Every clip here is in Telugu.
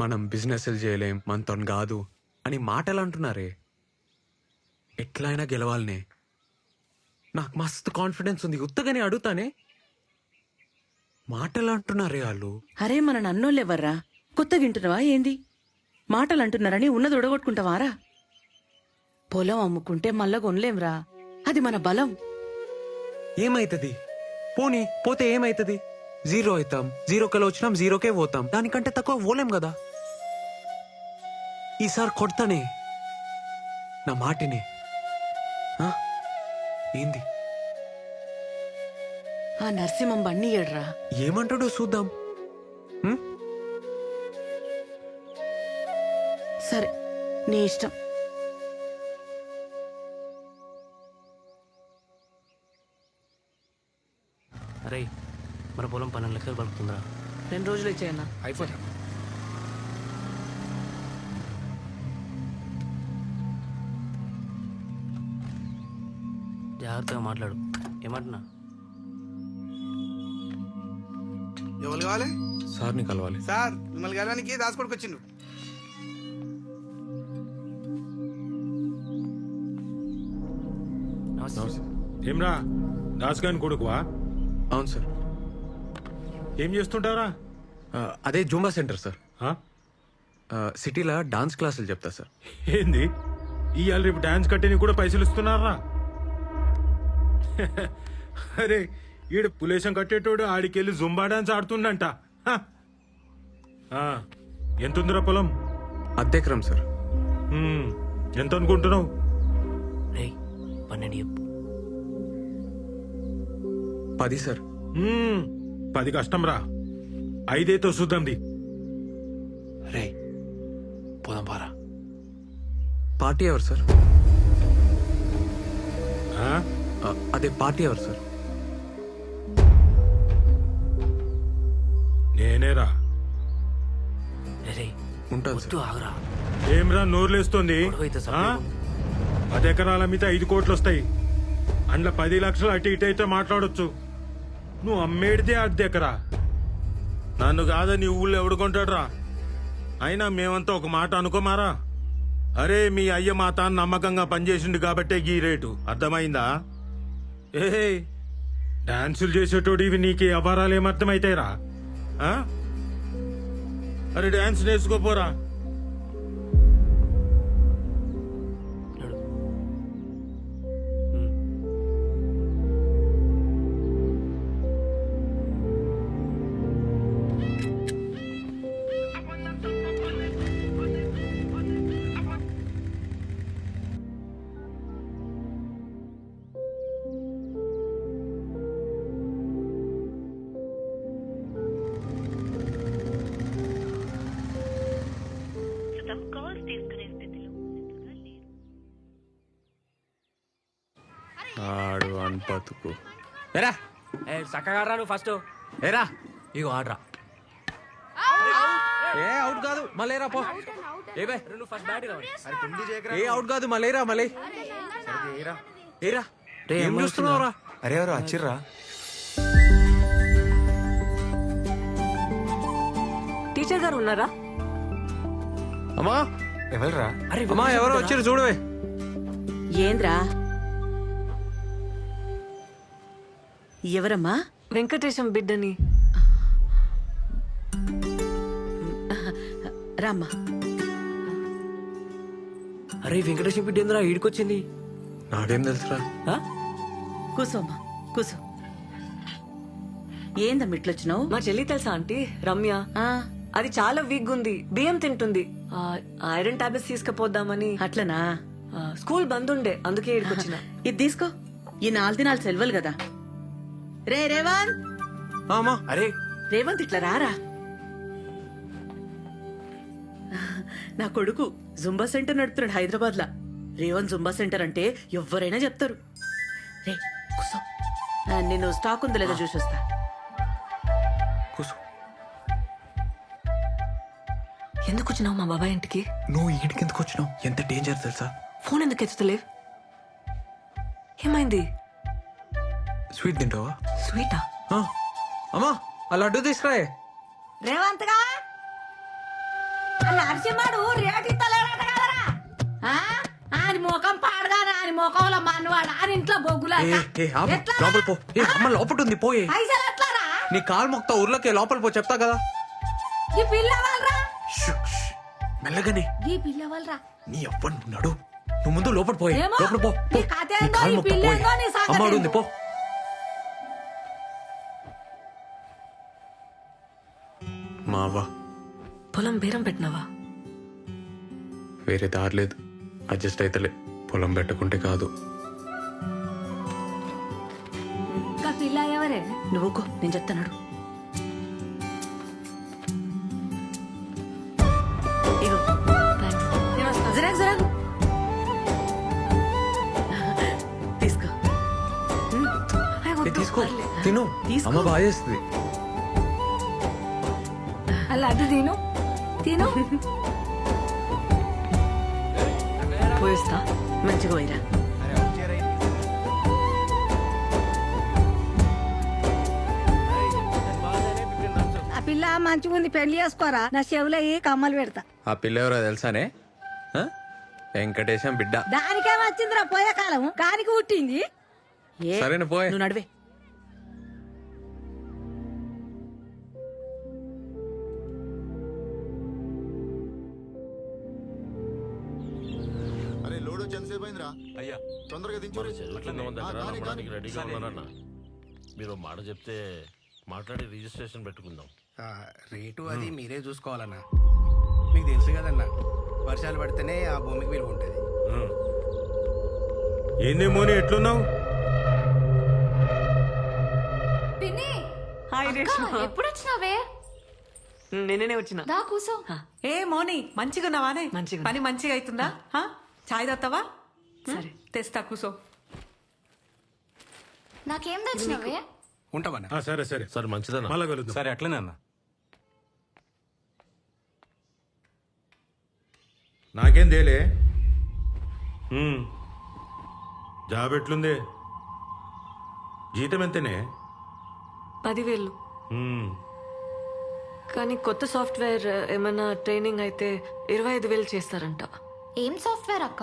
మనం బిజినెస్లు చేయలేం మనతో కాదు అని మాటలు అంటున్నారే ఎట్లయినా గెలవాలనే. నాకు మస్తు కాన్ఫిడెన్స్ ఉంది ఉత్తగానే అడుగుతానే. మాటలు అంటున్నారే వాళ్ళు. అరే మన నన్నోళ్ళెవర్రా? కొత్తగా వింటున్నావా ఏంది? మాటలు అంటున్నారని ఉన్నది ఉడగొట్టుకుంటావారా పొలం అమ్ముకుంటే మళ్ళా కొనలేంరా. అది మన బలం. ఏమైతుంది? పోనీ పోతే ఏమైతుంది? జీరో అవుతాం జీరోకెళ్ళి వచ్చినాం జీరోకే పోతాం. దానికంటే తక్కువ పోలేం కదా? ఈసారి కొడతానే. నా మాటిని. ఆ? ఏంది? ఆ నరసింహం బండి ఏడ్రా? ఏమంటాడో చూద్దాం? సరే నీ ఇష్టం. అరే మన పొలం పన్నెండు లక్షలు పలుకుతుందిరా రెండు రోజులు ఇచ్చేయన్నా. అయిపోతా. జాగ్రత్తగా మాట్లాడు. ఏమంటున్నా? ఎవరు కావాలి? సార్ని కలవాలి. సార్ మిమ్మల్ని కలవడానికి దాసుకోడికి వచ్చిండు. నమస్తే. ఏమ్రా? దాస్గాని కొడుకువా? అవును సార్. ఏం చేస్తుంటారా అదే జూంబా సెంటర్ సార్. సిటీలో డాన్స్ క్లాసులు చెప్తా సార్. ఏంది? ఇవాళ రేపు డాన్స్ కట్టేని కూడా పైసలు ఇస్తున్నారా? అరే ఈడు పులేశం కట్టేటోడు ఆడికెళ్ళి జుంబా డాన్స్ ఆడుతుండంట. హ. ఆ, ఎంతుందిరా పొలం? అద్దెకరం సార్. ఎంత అనుకుంటున్నావు పన్నెండు చెప్పు. పది సార్. పది కష్టం రా ఐదేతో చూద్దాంది. రే పోదాం పారా. పార్టీ ఎవరు సార్? ఆ? అదే పార్టీ ఎవరు సార్? నేనేరా. రే వద్దు ఆగురా. ఏమ్రా నోర్లేస్తోంది? గొడవైతే ఆ? సపరేట్ పది ఎకరాల మీద ఐదు కోట్లు వస్తాయి అందులో పది లక్షలు అటు ఇటు అయితే మాట్లాడొచ్చు. నువ్వు అమ్మేడితే అర్ధ నన్ను కాదని ఊళ్ళో ఎవడుకుంటాడురా అయినా మేమంతా ఒక మాట అనుకోమారా? అరే మీ అయ్య మా తాను నమ్మకంగా పనిచేసిండు కాబట్టే గీ రేటు. అర్థమైందా? ఏ డాన్సులు చేసేటోడు ఇవి నీకు వ్యవహారాలు ఏమర్థమైతాయిరా ఆ? అరే డాన్స్ నేర్చుకోపోరా. ఆడు అన్పతుకు ఎరా ఏ చక్కగా రా నువ్వు ఫస్ట్ ఏరా? ఇగో ఆడరా. ఏ అవుట్ కాదు. మళ్ళీరా పో. ఏ బే నువ్వు ఫస్ట్ బ్యాట్ ఏ అవుట్ కాదు. మళ్ళీరా మళ్ళీ. ఏరా? రే, ఏం చూస్తున్నావురా అరే ఎవరు? వచ్చిర్రా టీచర్ గారు ఉన్నారా? అమ్మా? ఎవరురా? అరే అమ్మా ఎవరో వచ్చారు చూడవే ఏంద్రా? ఎవరమ్మా? వెంకటేశం బిడ్డని. రామ్మా. అరే వెంకటేశ్వర బిడ్డ ఏందిరా ఈడికొచ్చింది? నాకేం తెలుసురా. ఆ? కూసోమ్మా కూసో. ఏందమ్మ ఇట్లొచ్చినావు? మా చెల్లి తెలుసా ఆంటీ? రమ్య. ఆ, అది చాలా వీక్ ఉంది బియ్యం తింటుంది. ఆ, ఐరన్ టాబ్లెట్స్ తీసుకుపోద్దామని. అట్లనా? ఆ, స్కూల్ బంద్ ఉండే అందుకే ఇక్కడికి ఇది తీసుకో. ఈ నాలుగు దినాలు సెలవులు కదా. రే రేవంత్ అమ్మా అరే. రేవంత్ ఇట్లా రారా? నా కొడుకు జుంబా సెంటర్ నడుపుతున్నాడు హైదరాబాద్ లా రేవంత్ జుంబా సెంటర్ అంటే ఎవరైనా చెప్తారు. రే కూసో. ఆ, నేను స్టాక్ ఉందో లేదో చూసి వస్తా కూసు. ఎందుకు వచ్చినావు మా బాబాయ్ ఇంటికి? నువ్వు ఈడికి ఎందుకు వచ్చినావు? ఎంత డేంజర్ తెలుసా? ఫోన్ ఎందుకు ఎత్తుతలేవు? ఏమైంది? స్వీట్ తింటావా? స్వీటా? ఆ, అమ్మా ఆ లడ్డు తీసుకురాయే. రేవంత్గా ఆ నరసింహడు రేటు ఇస్తలేడట కదరా? ఆ? ఆయన ముఖం పాడగానే ఆయన ముఖంలో మనవాడు ఆయన ఇంట్లో బొగ్గులా ఏ ఏ ఆపు. లోపల పో. ఏ అమ్మ లోపల ఉంది పోయే. పైసలు ఎట్లారా? నీ కాలు మొక్తా ఊర్లోకి లోపల పో చెప్తా కదా. ఈ పిల్ల వాళ్ళరా షూ, షూ. మెల్లగానే. ఈ పిల్ల వాళ్ళరా నీ నువ్వు ముందు లోపల పోయే. ఏమో, లోపల పో పో. నీ కథ నీ ఏందో, నీ మొక్తా పిల్ల పోయే. ఏందో, నీ సంగతి అమ్మాడు ఉంది ఏందో. పో. మావా. పొలం బేరం పెట్టినావా? వేరే దారి లేదు. అడ్జస్ట్ అయితలే. పొలం పెట్టుకుంటే కాదు. ఇంకా పిల్ల ఎవరే నేను చెప్తాను ఇగో తీసుకో. తిను. తీసుకో. అమ్మ బాగా చేస్తుంది. అలా అది తిను. తిను. పోయిస్తా. మంచిగా పోయిరా. ఆ పిల్ల మంచిగా ఉంది పెళ్ళి చేసుకోరా. నా చెవులో ఏ కమ్మలు పెడతా. ఆ పిల్ల ఎవరో తెలుసానే? ఆ? వెంకటేశం బిడ్డ. దానికే వచ్చిందిరా పోయే కాలం కానికి పుట్టింది? ఏ సరేనా పోయే. నువ్వు నడివే. తొందరగా దించు రెడీగా ఉన్నారన్న మీరు మాట చెప్తే మాట్లాడి రిజిస్ట్రేషన్ పెట్టుకుందాం. ఆ, రేటు అది మీరే చూసుకోవాలన్నా. మీకు తెలుసు కదన్నా వర్షాలు పడితేనే ఆ భూమికి విలువ ఉంటుంది. ఏంది మోని ఎట్లున్నావు? పిన్ని! హాయ్ రేష్మా. ఎప్పుడు వచ్చినావే నిన్ననే వచ్చిన. దా కూసో. ఏ మోని మంచిగా ఉన్నావానే మంచిగా పని మంచిగా అవుతుందా హా? చాయ్ తాగుతావా? సరే. తెస్తా కూసో. నాకేం తెచ్చినావే ఉంటామన్నా ఆ, సరే సరే. సరే మంచిదన్న. మళ్ళా కలుద్దాం. సరే అట్లనే అన్న. నాకేం తేలే. ఉమ్. జాబ్ ఎట్లుంది? జీతం ఎంతనే? పదివేలు. ఉమ్. కానీ కొత్త సాఫ్ట్వేర్ ఏమైనా ట్రైనింగ్ అయితే ఇరవై ఐదు వేలు చేస్తారంట. ఏం సాఫ్ట్వేర్ అక్క?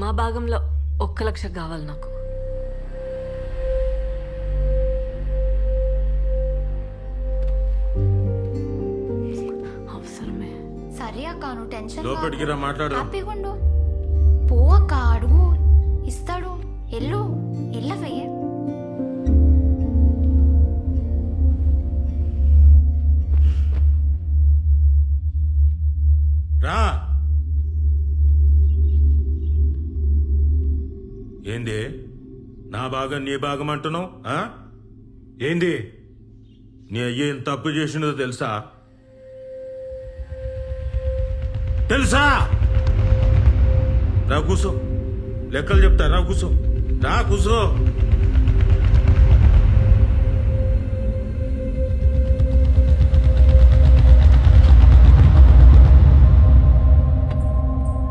మా భాగంలో ఒక్క లక్ష కావాలి నాకు. అవసరమే. సరే అక్క నువ్వు టెన్షన్ లోపలికి రా మాట్లాడు. హ్యాపీగా ఉండు పో అక్క అడుగు. ఇస్తాడు. ఎల్లు. ఎల్లవే. రా. ఏంది? నా భాగం నీ భాగం అంటున్నావు? ఆ? ఏంది? నీ అయ్య ఏం తప్పు చేసినదో తెలుసా? తెలుసా? రా కూసో. లెక్కలు చెప్తా రా కూసో. రా కూసో.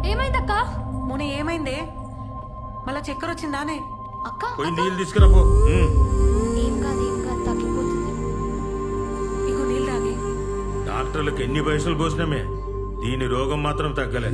ఏమైందక్క? మోని ఏమైందే? మళ్ళా చక్కెర వచ్చిందానే? అక్క పోయి నీళ్ళు తీసుకురా పో ఉమ్. ఏం కాదు ఏం కాదు తగ్గిపోతుంది. ఇగో నీళ్ళు తాగి. డాక్టర్లకు ఎన్ని పైసలు పోసినామే? దీని రోగం మాత్రం తగ్గలే.